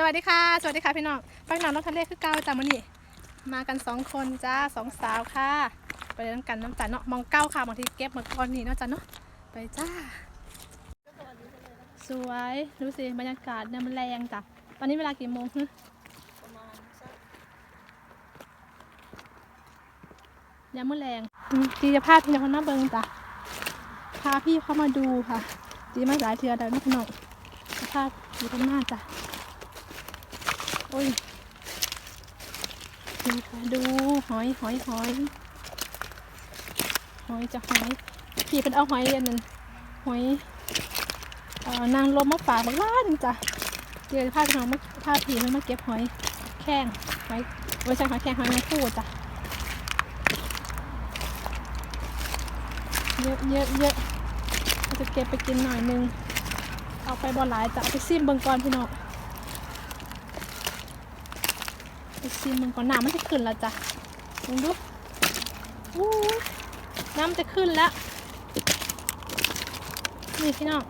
สวัสดีค่ะ สวัสดีค่ะพี่น้องพี่น้องน้องทะเลคือเก้าจ้ามื้อนี้มากันสองคนจ้าสองสาวค่ะไปเล่นกันน้ำตาลเนาะมองเก้าค่ะบางทีเก็บหมดก้อนนี่เนาะจ้าเนาะไปจ้า สวยดูสิบรรยากาศเนี่ยมันแรงจ้ะตอนนี้เวลากี่โมงฮึยังมือแรงจีจะพาพี่น้องมาเบิงจ้ะพาพี่เข้ามาดูค่ะจีมาหลายเทือแล้วนะพี่น้องจะพาอยู่ข้างหน้าจ้ะ โอ้ยดูค่ะดูหอยหอยหอยหอยจะหอยพี่เป็นเอาหอยอันนั้นหอยออนางลมมาฝากบักล้านจ้ะเจอพาพี่น้องมาพาผีมันมาเก็บหอยแข้งหอยไม่ใช่หอยแข้งหอยแมงคู่จ้ะเยอะเยอะเยอะเราจะเก็บไปกินหน่อยนึง เอาไปบ่หลายจ้ะไปซิมเบิ่งก่อนพี่น้อง ไปซิมเบิ่งก่อนน้ำมันจะขึ้นแล้วจ้ะลองดูอู้น้ำจะขึ้นแล้วนี่พี่น้อง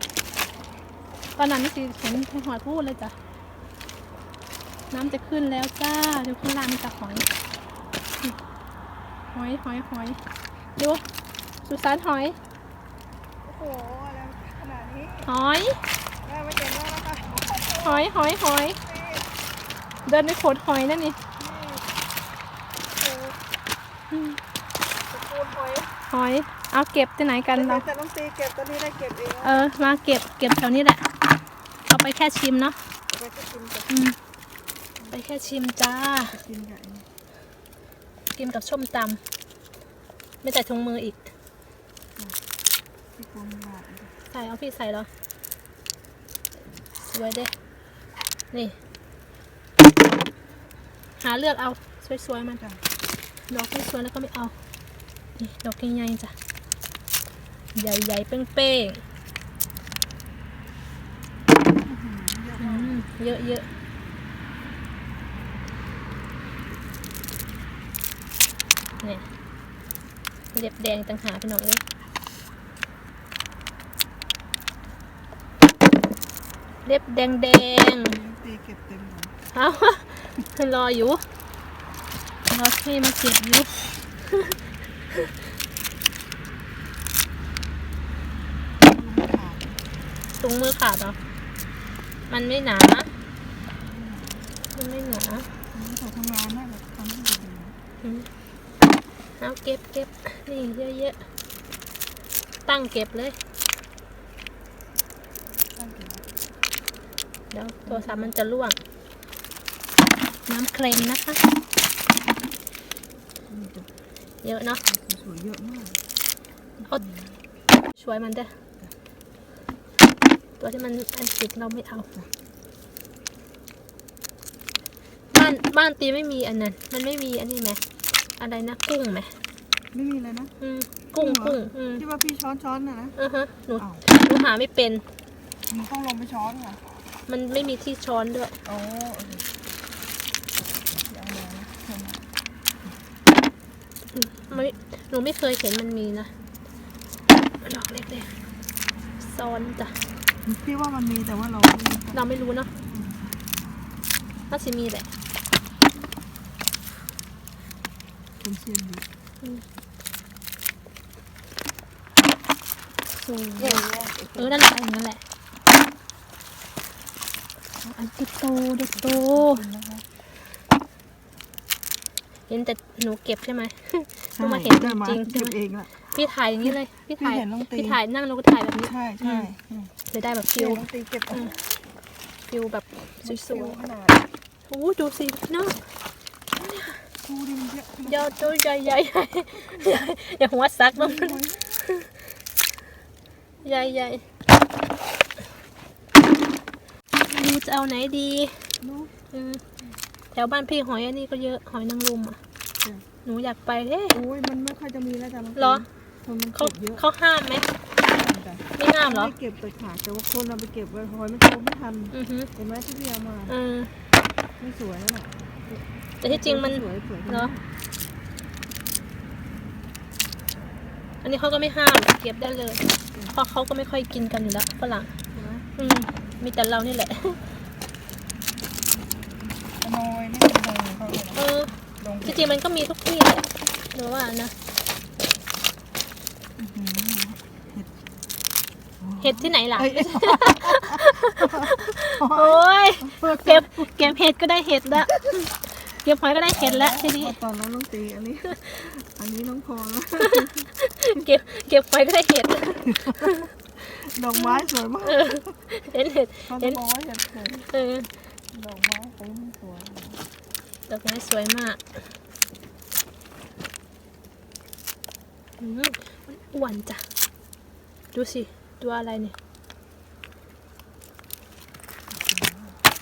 ตอนนั้นนี่สิเห็นหอยพูดเลยจ้ะน้ำจะขึ้นแล้วจ้าดูข้างล่างมีแต่หอยนี่หอยหอยหอยดูสุสานหอยโอ้โหอะไรขนาดนี้หอยแม่ไม่เห็นแล้วนะคะหอยหอยหอย เดินไปขดหอยนั่นนี่โอ้อืมตะกูลหอยหอย เอาเก็บที่ไหนกันเราแต่ต้องตีเก็บตอนนี้ได้เก็บเองเออ มาเก็บเก็บแถวนี้แหละ เอาไปแค่ชิมเนาะไปก็กินกับอืมไปแค่ชิมจ้ากินใหญ่กินกับส้มตำไม่ใส่ถุงมืออีกที่กลมบาทใส่เอาพี่ใส่เหรอสวยเด้ นี่ หาเลือกเอาสวยๆมันจ้ะดอกไม่สวยแล้วก็ไม่เอา นี่ดอกใหญ่ๆจ้ะ ใหญ่ๆเป้งๆอืมเยอะๆนี่เล็บแดงต่างหากพี่น้องเลยเล็บแดงแดงๆตีเก็บเต็มหมดเอา รออยู่รอพี่มาเก็บอยู่ดูไม่ขาดถุงมือขาดเหรอ มันไม่หนา มันไม่หนานี่เขาทำงานน่าจะทำให้ดีอืมเอาเก็บเก็บนี่เยอะๆ ตั้งเก็บเลยตั้งเก็บเดี๋ยวโทรศัพท์มันจะล่วง น้ำเค็มนะคะนี่จะเยอะเนาะสวยๆเยอะมากเอาช่วยมันเด้อตัวที่มันอันติดเราไม่เอา บ้านบ้านตีไม่มีอันนั้น มันไม่มีอันนี้ไหมอะไรนะกุ้งไหมไม่มีเลยนะอืมกุ้งกุ้กุ้งงเหรออืมที่ว่าพี่ช้อนช้อนน่ะนะอือฮะหนูอ้าวหนูหาไม่เป็นมึงต้องลงไปช้อนค่ะ มันไม่มีที่ช้อนด้วยโอ้เอามานะเอามา ไม่หนูไม่เคยเห็นมันมีนะดอกเล็กๆซ้อนจ้ะพี่ว่ามันมีแต่ว่าเราเราไม่รู้เนาะน่าจะมีแหละเป็นเซียนอยู่สวยอย่างเงี้ยเออนั่นแหละอย่างนั้นแหละอันติโตเด็กโตนะคะเห็นแต่หนูเก็บใช่ไหม เพิ่ใช่งมาเห็นจได้มาริงๆใช่เก็บไหมเองละพี่ถ่ายอย่างนี้เลย พี่ถ่ายพี่เห็นน้องตีพี่ถ่ายนั่งแล้วก็ถ่ายแบบนี้ใช่ใช่อืมจะได้แบบเดี๋ฟิยวลน้องตีเก็บอืมฟิลแบบสสววยยๆขนาดๆโอ้ดูสิเนาะดูดิมันเยอะขนาดยอดตัวใหญ่ใหญ่ใหญ่อย่าหัวซักลงใหญ่ใหญ่ดูจะเอาไหนดีเนอะอืมแถวบ้านพี่หอยอันนี้ก็เยอะหอยนางรมอะจ้ะ หนูอยากไปเอ๊ะโอ้ยมันไม่ค่อยจะมีแล้วจ้ะน้องตีเหรอคนมันเขาเก็บเยอะเขาห้ามไหมจ้ะไม่ห้ามเหรอ ไม่เก็บแต่ขาดแต่ว่าคนเราไปเก็บไว้หอยมันโตไม่ทันอือฮึเห็นไหมที่พี่เอามาเออไม่สวยนั่นแหละแต่ที่จริงมัน สวยสวยเหรออันนี้เขาก็ไม่ห้ามเก็บได้เลย เพราะเขาก็ไม่ค่อยกินกันอยู่แล้วฝรั่งใช่ไหมอืมมีแต่เรานี่แหละสเข้าเลยนะเออ ลงจริงๆมันก็มีทุกที่แหละหรือว่านะอื้อหือเห็ดที่ไหนล่ะเอ้ยโอ้ยเก็บเก็บเห็ดก็ได้เห็ดละเก็บหอยก็ได้เห็ดละทีนี้ตอนนั้นน้องตีอันนี้ อันนี้น้องพอแล้วเก็บเก็บหอยก็ได้เห็ดดอกไม้สวยมากเออเห็นเห็ดเขาเห็จะนบอกว่าเห็ดเขินเออดอกไม้เต็มสวย ดอกไม้สวยมากอืมมันอ้วนจ้ะ ดูสิ ตัวอะไรเนี่ย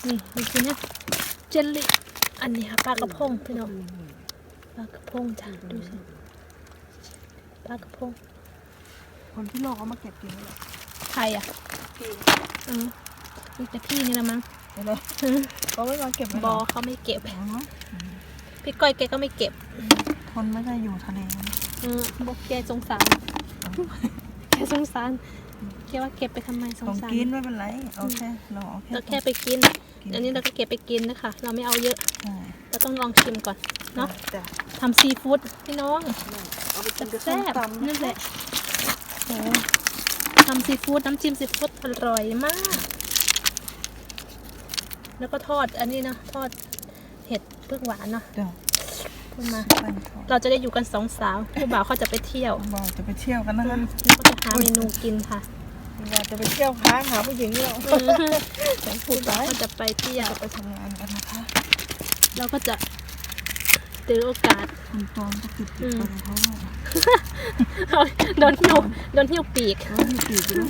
นี่ดูสิเนี่ยเจลลี่ อันนี้ค่ะปลากระพงพี่น้อง ปลากระพงจ้ะ ดูสิ ปลากระพง คนที่โลกเขามาเก็บกินเลยใครอะเออมีแต่พี่นี่ละมั้งเห็น ไหมเออเขาไม่มาเก็บเลยบเหรอเขาไม่เก็บ อ๋อพี่ก้อยแกก็ไม่เก็บคนไม่ได้อยู่ทะเลนะเออบอกแกสงสารแกสงสารแกว่าเก็บไปทำไมสขงองสารกินไม่เป็นไรเอาแค่เราเอาแค่เราแค่ไปกินกิน อันนี้เราก็เก็บไปกินนะคะ เราไม่เอาเยอะ ใช่เราต้องลองชิมก่อนเนาะจ้ะทำซีฟู้ดพี่น้องเอาไปกินกับส้แซ่มบตำนั่นแหละโอ้ทำซีฟู้ดน้ำจิ้มซีฟู้ดอร่อยมาก แล้วก็ทอดอันนี้นะทอดเห็ดเพื่อหวานเนาะจ้ะขึ้นมา ปั้นทอดเราจะได้อยู่กันสองสาวผู้บ่าวเขาจะไปเที่ยวบอกจะไปเที่ยวกันนะคะเราก็จะหาเมนูกินค่ะเราจะไปเที่ยวค้างหาผู้หญิงเราฉันพูดไปก็จะไปเที่ยว ไปทำงานกันนะคะเราก็จะถือโอกาสคุณตอนก็ติดอืติดมไปกับเขาเนี่ยโดนหิ้วโดนหิ้วปีก แล้วมีปีกด้วย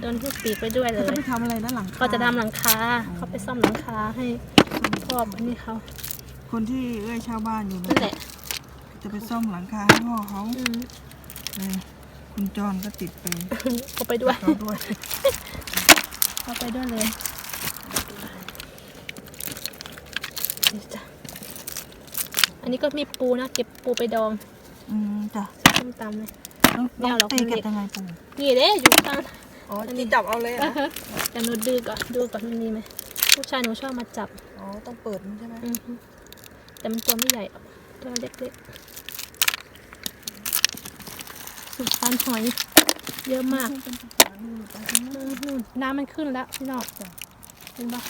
โดนหิ้วปีกไปด้วยเลเขาจะย ไปทำอะไรนะหลังคาก็จะทำหลังคาเขาไปซ่อมหลังคาให้ครอบอันนี้เขาคนที่เอ้ยเช่าบ้านอยู่นั่นแหละจะไปซ่อมหลังคาให้พ่อเขาอืมเลยคุณจอนก็ติดไปเขาไปด้วยเขาด้วยเขาไปด้วยเลยนี่จ้ะอันนี้ก็มีปูนะเก็บปูไปดองอืมจ้ะส้มตำเลย ต้องไม่เอาหรอกตีมันเด็เก็บกยังไงปู่นี่เด้อยู่ข้าง อ๋ออันนี้จีจับเอาเลยอะนะฮะแต่หนูดูก่อนดูก่อนมันมีไหมผู้ชายหนูชอบมาจับ อ๋อ ต้องเปิดมันใช่ไหมอือฮึแต่มันตัวไม่ใหญ่หรอกตัวเล็กๆสุดทานหอย เยอะมากเป็นภาษาหนึ่งไปข้างหน้าอื้อหือน้ำมันขึ้นแล้วพี่น้องจ้ะเห็นปะ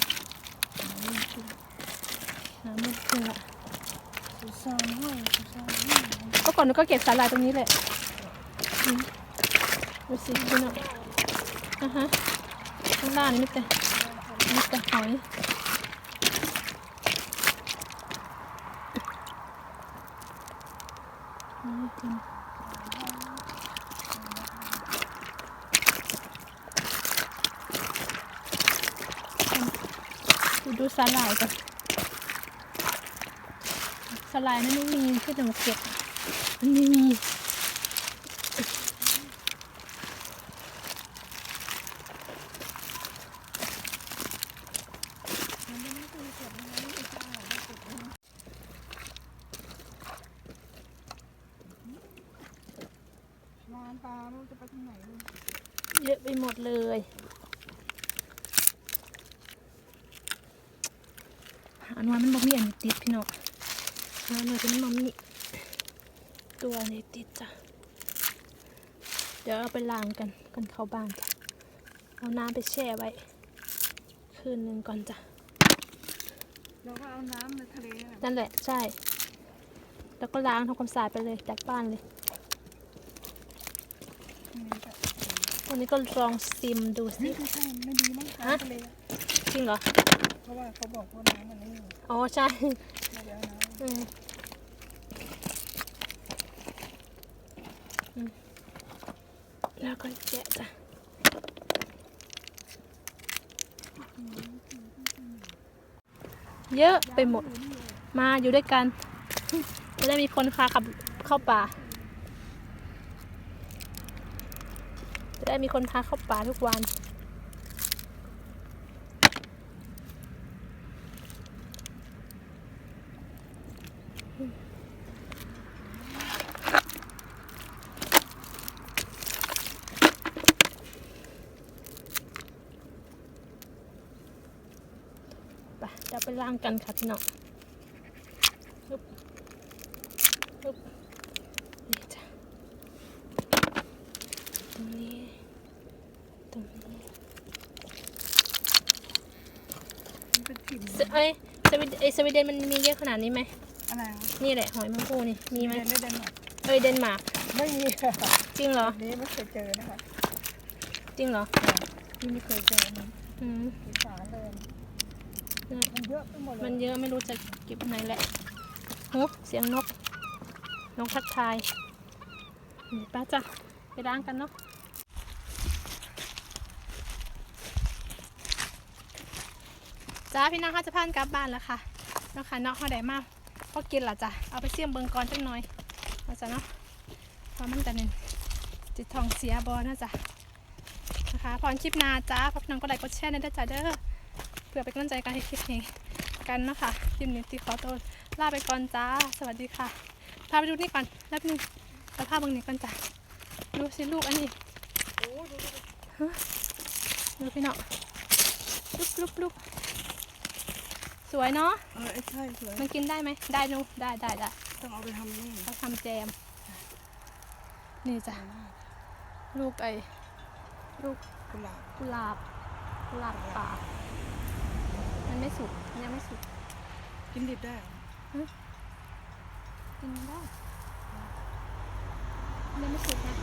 น้ำมันขึ้นละสุสานห้อยสุสานห้อยเมื่อก่อนหนูก็เก็บสาหร่ายตรงนี้แหละอืมดูสิพี่น้อง อะฮะข้างล่างนี่แต่มีแต่หอยอือดูดูสาหร่ายก่อนสาหร่ายนั้นไม่มีที่หนูเก็บมันไม่มี ร้านปลามันจะไปทางไหนเลยเยอะไปหมดเลย อันว่ามันบ่มีอันนี้ติดพี่น้องอันว่าจะมันบ่มีตัวอันนี้ติดจ้ะ เดี๋ยวเอาไปล้างกันกันเข้าบ้านจ้ะ เอาน้ำไปแช่ไว้ คืนหนึ่งก่อนจ้ะ เราก็เอาน้ำในทะเลน่ะนั่นแหละใช่ แล้วก็ล้างทำความสะอาดไปเลยจากบ้านเลย ทีนี้ก็ วันนี้ก็ลองซิมดูสินี่ไม่ใช่ไม่ดีมั้งฮะน้ำทะเลอะจริงเหรอ เพราะว่าเขาบอกว่าน้ำมันไม่มีอ๋อใช่ไม่ได้เอาน้ำอืมอืมแล้วก็แกะจ้ะเยอะไปหมด มาอยู่ด้วยกัน จะได้มีคนพาขับเข้าป่า จะ ได้มีคนพาเข้าป่าทุกวันไปเดี๋ยวไปล้างกันค่ะพี่น้องปึ๊บปึ๊บนี่จ้ะตรงนี้ ตรงนี้ มัน เป็นกลิ่นสเอ้ยสวีเดนเอ้ยสวีเดนมันมีเยอะขนาดนี้ไหมอะไรวะนี่แหละหอยแมังคู่นี่มีไหมเดนไม่เดนหรอกเอ้ยเดนมาร์กไม่มีค่ะจริงเหรอ นี้ไม่เคยเจอนะคะจริงเหรอที่ไม่เคยเจอมันอืมอีสานเลยเนี่ยมันเยอะไปหมดเลมันยเยอะไม่รู้จะเก็บอันไหนแหละโอ้เสียงนกนกทักทายนี่ป้าจ้ะไปล้างกันเนาะ จ้าพี่น้องเขาจะพานกลับบ้านแล้วค่ะเนาะค่ะเนาะเขาได้มากก็กินละจ้ะเอาไปเสี่ยมเบิงก่อนจังหน่อยเอาจะเนาะเพราะมันจะเน้นจิตทองเสียบอนะจ๊ะนะคะพรคลิปนาจ้าพบน้องก็ไลค์กดแชร์นด้จ้ะเด้อเพื่อเป็นกำลังใจการให้คลิปนี้กันเนาะคะคลิปนี้ที่ขอตัวลาไปก่อนจ้าสวัสดีค่ะพาไปดูนี่ก่อนแป๊บนึงแล้วพาเบิงนี่ก่อนจ้ะดูสิลูกอันนี้ฮะดูพี่เนาะลุกลุกลุก สวยเนาะเออใช่สวยมันกินได้ไหมได้นูได้ได้ได้ต้องเอาไปทำนี่เขาทำแจม นี่จ้ะลูกไอ้ลูกกุหลาบกุหลาบกุหลาบป่ามันไม่สุกมันยังไม่สุกกินดิบได้เหรอกินได้ยังไม่สุกนะ